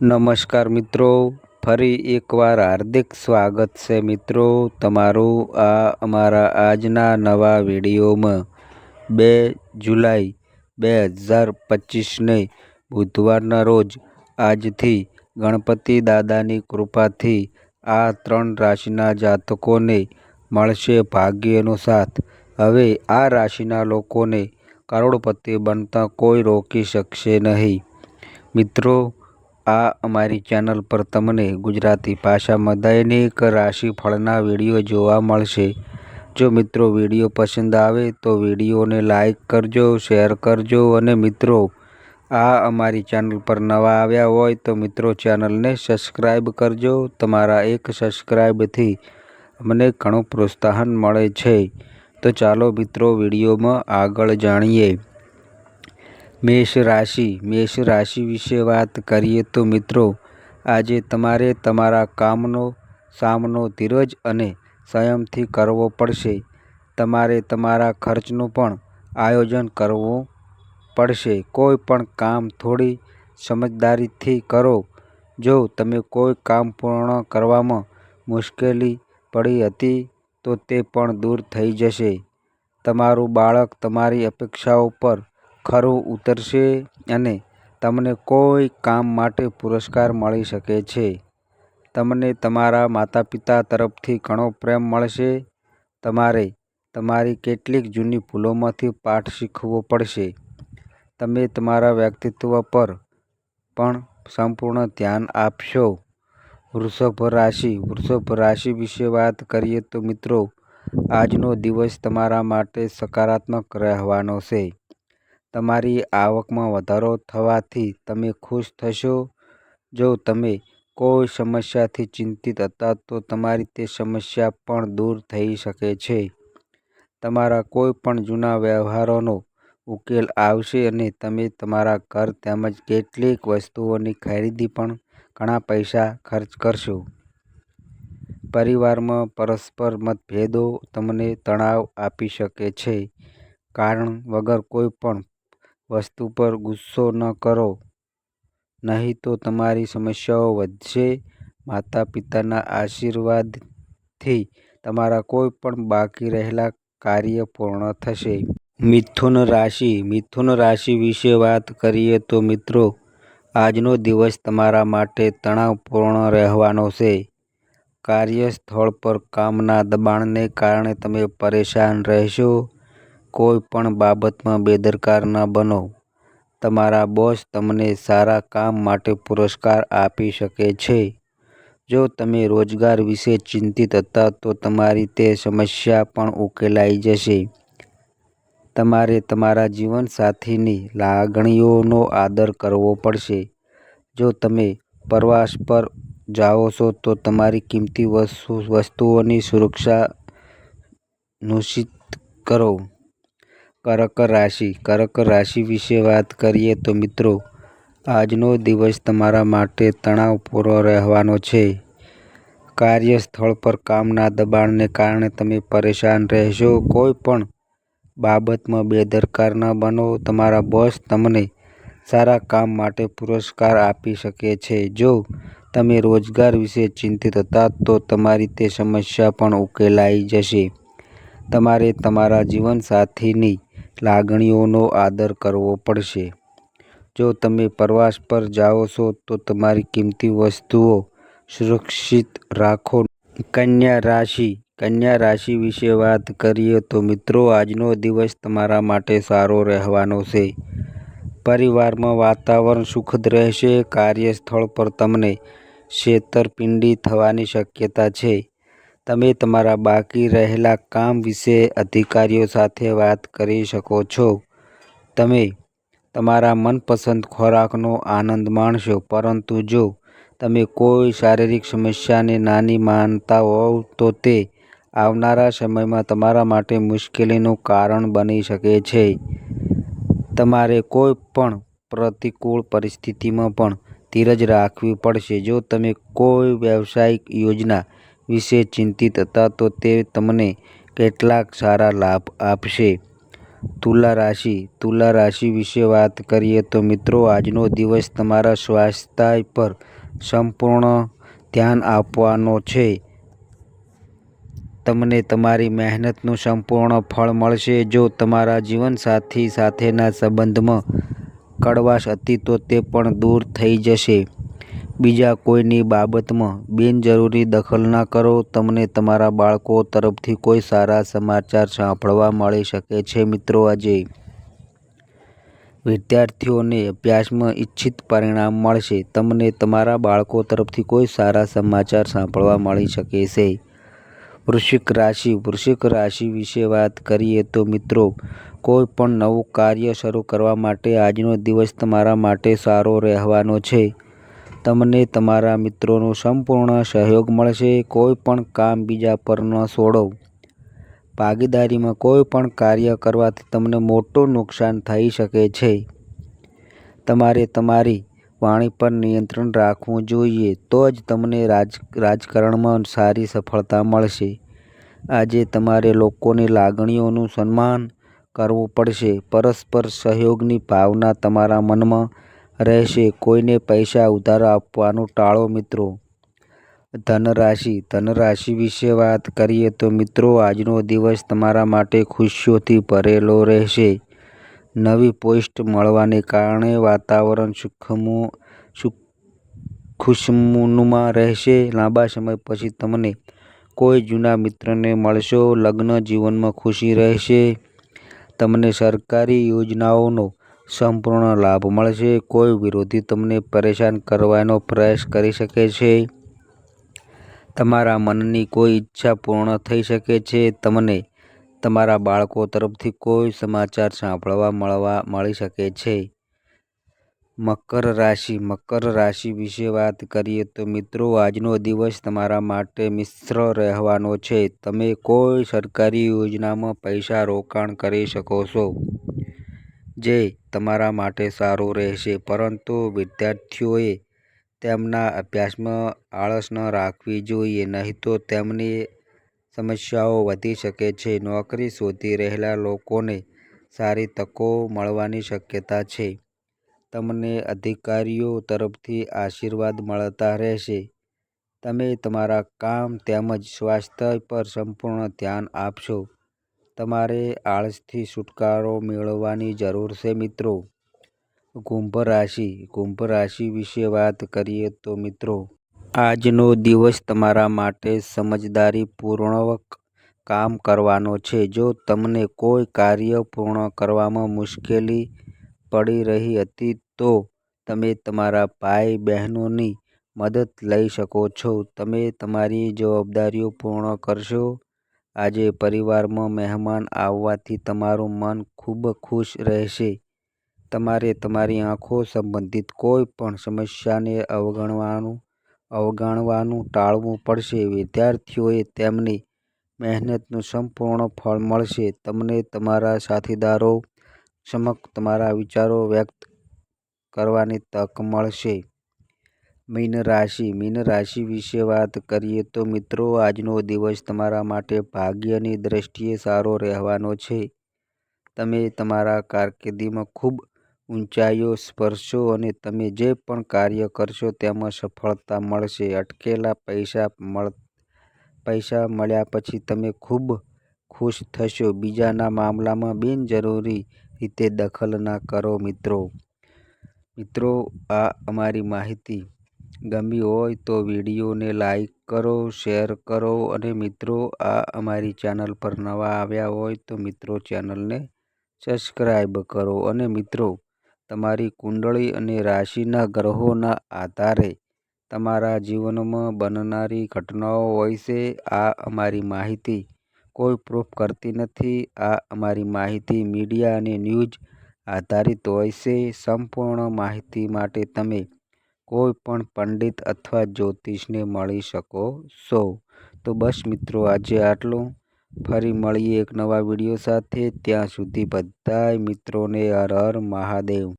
નમસ્કાર મિત્રો, ફરી એકવાર હાર્દિક સ્વાગત છે મિત્રો તમારું આ અમારા આજના નવા વિડીયોમાં. બે જુલાઈ બે હજાર પચીસને બુધવારના રોજ આજથી ગણપતિ દાદાની કૃપાથી આ ત્રણ રાશિના જાતકોને મળશે ભાગ્યનો સાથ. હવે આ રાશિના લોકોને કરોડપતિ બનતા કોઈ રોકી શકશે નહીં. મિત્રો આ અમારી ચેનલ પર તમને ગુજરાતી ભાષામાં દૈનિક રાશિફળના વીડિયો જોવા મળશે. જો મિત્રો વીડિયો પસંદ આવે તો વિડીયોને લાઈક કરજો, શેર કરજો અને મિત્રો, આ અમારી ચેનલ પર નવા આવ્યા હોય તો મિત્રો ચેનલને સબસ્ક્રાઈબ કરજો. તમારા એક સબસ્ક્રાઈબથી અમને ઘણું પ્રોત્સાહન મળે છે. તો ચાલો મિત્રો વિડીયોમાં આગળ જાણીએ. મેષ રાશિ મેષ રાશિ વિશે વાત કરીએ તો મિત્રો, આજે તમારે તમારા કામનો સામનો ધીરજ અને સંયમથી કરવો પડશે. તમારે તમારા ખર્ચનું પણ આયોજન કરવું પડશે. કોઈ પણ કામ થોડી સમજદારીથી કરો. જો તમે કોઈ કામ પૂર્ણ કરવામાં મુશ્કેલી પડી હતી, તો તે પણ દૂર થઈ જશે. તમારું બાળક તમારી અપેક્ષાઓ પર ખરું ઉતરશે અને તમને કોઈ કામ માટે પુરસ્કાર મળી શકે છે. તમને તમારા માતાપિતા તરફથી ઘણો પ્રેમ મળશે. તમારે તમારી કેટલીક જૂની ભૂલોમાંથી પાઠ શીખવો પડશે. તમે તમારા વ્યક્તિત્વ પર પણ સંપૂર્ણ ધ્યાન આપશો. વૃષભ રાશિ વૃષભ રાશિ વિશે વાત કરીએ તો મિત્રો, આજનો દિવસ તમારા માટે સકારાત્મક રહેવાનો છે. તમારી આવકમાં વધારો થવાથી તમે ખુશ થશો? જો તમે કોઈ સમસ્યાથી ચિંતિત હતા, તો તમારી તે સમસ્યા પણ દૂર થઈ શકે છે. તમારા કોઈ પણ જૂના વ્યવહારોનો ઉકેલ આવશે અને તમે તમારા ઘર તેમજ કેટલીક વસ્તુઓની ખરીદી પણ ઘણા પૈસા ખર્ચ કરશો. પરિવારમાં પરસ્પર મતભેદો તમને તણાવ આપી શકે છે. કારણ વગર કોઈ પણ વસ્તુ પર ગુસ્સો ન કરો. નહીં તો તમારી સમસ્યાઓ વધશે. માતા-પિતાના આશીર્વાદથી તમારા કોઈ પણ બાકી રહેલા કાર્ય પૂર્ણ થશે. મિથુન રાશિ મિથુન રાશિ વિશે વાત કરીએ તો મિત્રો, આજનો દિવસ તમારા માટે તણાવપૂર્ણ રહેવાનો છે. કાર્યસ્થળ પર કામના દબાણને કારણે તમે પરેશાન રહેશો. કોઈ પણ બાબતમાં બેદરકાર ન બનો. તમારા બોસ તમને સારા કામ માટે પુરસ્કાર આપી શકે છે. જો તમે રોજગાર વિશે ચિંતિત હતા તો તમારી તે સમસ્યા પણ ઉકેલાઈ જશે. તમારે તમારા જીવનસાથીની લાગણીઓનો આદર કરવો પડશે. જો તમે પ્રવાસ પર જાઓ છો તો તમારી કિંમતી વસ્તુઓની સુરક્ષા સુનિશ્ચિત કરો. કર્ક રાશિ કર્ક રાશિ વિશે વાત કરીએ તો મિત્રો, આજનો દિવસ તમારા માટે તણાવપૂર્ણ રહેવાનો છે. કાર્યસ્થળ પર કામના દબાણને કારણે તમે પરેશાન રહેશો. કોઈ પણ બાબતમાં બેદરકાર ન બનો. તમારા બોસ તમને સારા કામ માટે પુરસ્કાર આપી શકે છે. જો તમે રોજગાર વિશે ચિંતિત હતા તો તમારી તે સમસ્યા પણ ઉકેલાઈ જશે. તમારે તમારા જીવનસાથીની લાગણીઓનો આદર કરવો પડશે. જો તમે પ્રવાસ પર જાઓ છો, તો તમારી કિંમતી વસ્તુઓ સુરક્ષિત રાખો. કન્યા રાશિ કન્યા રાશિ વિશે વાત કરીએ તો મિત્રો, આજનો દિવસ તમારા માટે સારો રહેવાનો છે. પરિવારમાં વાતાવરણ સુખદ રહેશે, કાર્યસ્થળ પર તમને છેતરપિંડી થવાની શક્યતા છે. તમે તમારા બાકી રહેલા કામ વિશે અધિકારીઓ સાથે વાત કરી શકો છો. તમે તમારા મનપસંદ ખોરાકનો આનંદ માણશો, પરંતુ જો તમે કોઈ શારીરિક સમસ્યાને નાની માનતા હોવ, તો તે આવનારા સમયમાં તમારા માટે મુશ્કેલીનું કારણ બની શકે છે. તમારે કોઈ પણ પ્રતિકૂળ પરિસ્થિતિમાં પણ ધીરજ રાખવી પડશે. જો તમે કોઈ વ્યવસાયિક યોજના વિશે ચિંતિત હતા તો તે તમને કેટલાક સારા લાભ આપશે તુલા રાશિ તુલા રાશિ વિશે વાત કરીએ તો મિત્રો, આજનો દિવસ તમારા સ્વાસ્થ્ય પર સંપૂર્ણ ધ્યાન આપવાનો છે. તમને તમારી મહેનતનું સંપૂર્ણ ફળ મળશે. જો તમારા જીવનસાથી સાથેના સંબંધમાં કડવાશ હતી તો તે પણ દૂર થઈ જશે. બીજા કોઈની બાબતમાં બિનજરૂરી દખલ ના કરો. તમને તમારા બાળકો તરફથી કોઈ સારા સમાચાર સાંભળવા મળી શકે છે. મિત્રો આજે વિદ્યાર્થીઓને અભ્યાસમાં ઇચ્છિત પરિણામ મળશે. તમને તમારા બાળકો તરફથી કોઈ સારા સમાચાર સાંભળવા મળી શકે છે. વૃશ્ચિક રાશિ વૃશ્ચિક રાશિ વિશે વાત કરીએ તો મિત્રો, કોઈ પણ નવું કાર્ય શરૂ કરવા માટે આજનો દિવસ તમારા માટે સારો રહેવાનો છે. તમને તમારા મિત્રોનો સંપૂર્ણ સહયોગ મળશે. કોઈ પણ કામ બીજા પર ન છોડો. ભાગીદારીમાં કોઈ પણ કાર્ય કરવાથી તમને મોટું નુકસાન થઈ શકે છે. તમારે તમારી વાણી પર નિયંત્રણ રાખવું જોઈએ, તો જ તમને રાજ, રાજકારણમાં સારી સફળતા મળશે. આજે તમારે લોકોની લાગણીઓનું સન્માન કરવું પડશે. પરસ્પર સહયોગની ભાવના તમારા મનમાં રહેશે. કોઈને પૈસા ઉધાર આપવાનું ટાળો. મિત્રો ધન રાશિ ધન રાશિ વિશે વાત કરીએ તો મિત્રો, આજનો દિવસ તમારા માટે ખુશીઓથી ભરેલો રહેશે. નવી પોસ્ટ મળવાને કારણે વાતાવરણ ખુશનુમા રહેશે. લાંબા સમય પછી તમને કોઈ જૂના મિત્રને મળશો. લગ્ન જીવનમાં ખુશી રહેશે. તમને સરકારી યોજનાઓનો સંપૂર્ણ લાભ મળશે. કોઈ વિરોધી તમને પરેશાન કરવાનો પ્રયાસ કરી શકે છે. તમારા મનની કોઈ ઈચ્છા પૂર્ણ થઈ શકે છે. તમને તમારા બાળકો તરફથી કોઈ સમાચાર સાંભળવા મળવા મળી શકે છે. મકર રાશિ મકર રાશિ વિશે વાત કરીએ તો મિત્રો, આજનો દિવસ તમારા માટે મિશ્ર રહેવાનો છે. તમે કોઈ સરકારી યોજનામાં પૈસા રોકાણ કરી શકો છો જે તમારા માટે સારું રહેશે. પરંતુ વિદ્યાર્થીઓએ તેમના અભ્યાસમાં આળસ ન રાખવી જોઈએ, નહીં તો તેમની સમસ્યાઓ વધી શકે છે. નોકરી શોધી રહેલા લોકોને સારી તકો મળવાની શક્યતા છે. તમને અધિકારીઓ તરફથી આશીર્વાદ મળતા રહેશે. તમે તમારા કામ તેમજ સ્વાસ્થ્ય પર સંપૂર્ણ ધ્યાન આપશો. તમારે આળસથી છુટકારો મેળવવાની જરૂર છે. મિત્રો કુંભ રાશિ કુંભ રાશિ વિશે વાત કરીએ તો મિત્રો, આજનો દિવસ તમારા માટે સમજદારીપૂર્વક કામ કરવાનો છે. જો તમને કોઈ કાર્ય પૂર્ણ કરવામાં મુશ્કેલી પડી રહી હતી, તો તમે તમારા ભાઈ બહેનોની મદદ લઈ શકો છો. તમે તમારી જવાબદારીઓ પૂર્ણ કરશો. આજે પરિવારમાં મહેમાન આવવાથી તમારું મન ખૂબ ખુશ રહેશે. તમારે તમારી આંખો સંબંધિત કોઈ પણ સમસ્યાને અવગણવાનું અવગણવાનું ટાળવું પડશે. વિદ્યાર્થીઓએ તેમની મહેનતનું સંપૂર્ણ ફળ મળશે. તમને તમારા સાથીદારો સમક્ષ તમારા વિચારો વ્યક્ત કરવાની તક મળશે. મીન રાશિ મીન રાશિ વિશે વાત કરીએ તો મિત્રો, આજનો દિવસ તમારા માટે ભાગ્યની દ્રષ્ટિએ સારો રહેવાનો છે. તમે તમારા કારકિર્દીમાં ખૂબ ઊંચાઈઓ સ્પર્શો અને તમે જે પણ કાર્ય કરશો તેમાં સફળતા મળશે. અટકેલા પૈસા મળ, પૈસા મળ્યા પછી તમે ખૂબ ખુશ થશો. બીજાના મામલામાં બિનજરૂરી રીતે દખલ ના કરો. મિત્રો મિત્રો, આ અમારી માહિતી ગમી હોય તો વિડીયોને લાઈક કરો, શેર કરો અને મિત્રો, આ અમારી ચેનલ પર નવા આવ્યા હોય તો મિત્રો ચેનલને સબસ્ક્રાઈબ કરો અને મિત્રો, તમારી કુંડળી અને રાશિના ગ્રહોના આધારે તમારા જીવનમાં બનનારી ઘટનાઓ હોય છે. આ અમારી માહિતી કોઈ પ્રૂફ કરતી નથી. આ અમારી માહિતી મીડિયા અને ન્યૂઝ આધારિત હોય છે. સંપૂર્ણ માહિતી માટે તમે કોઈ પણ પંડિત અથવા જ્યોતિષને મળી શકો છો. તો બસ મિત્રો, આજે આટલું. ફરી મળીએ એક નવા વીડિયો સાથે ત્યાં સુધી બધાય મિત્રોને હર હર મહાદેવ.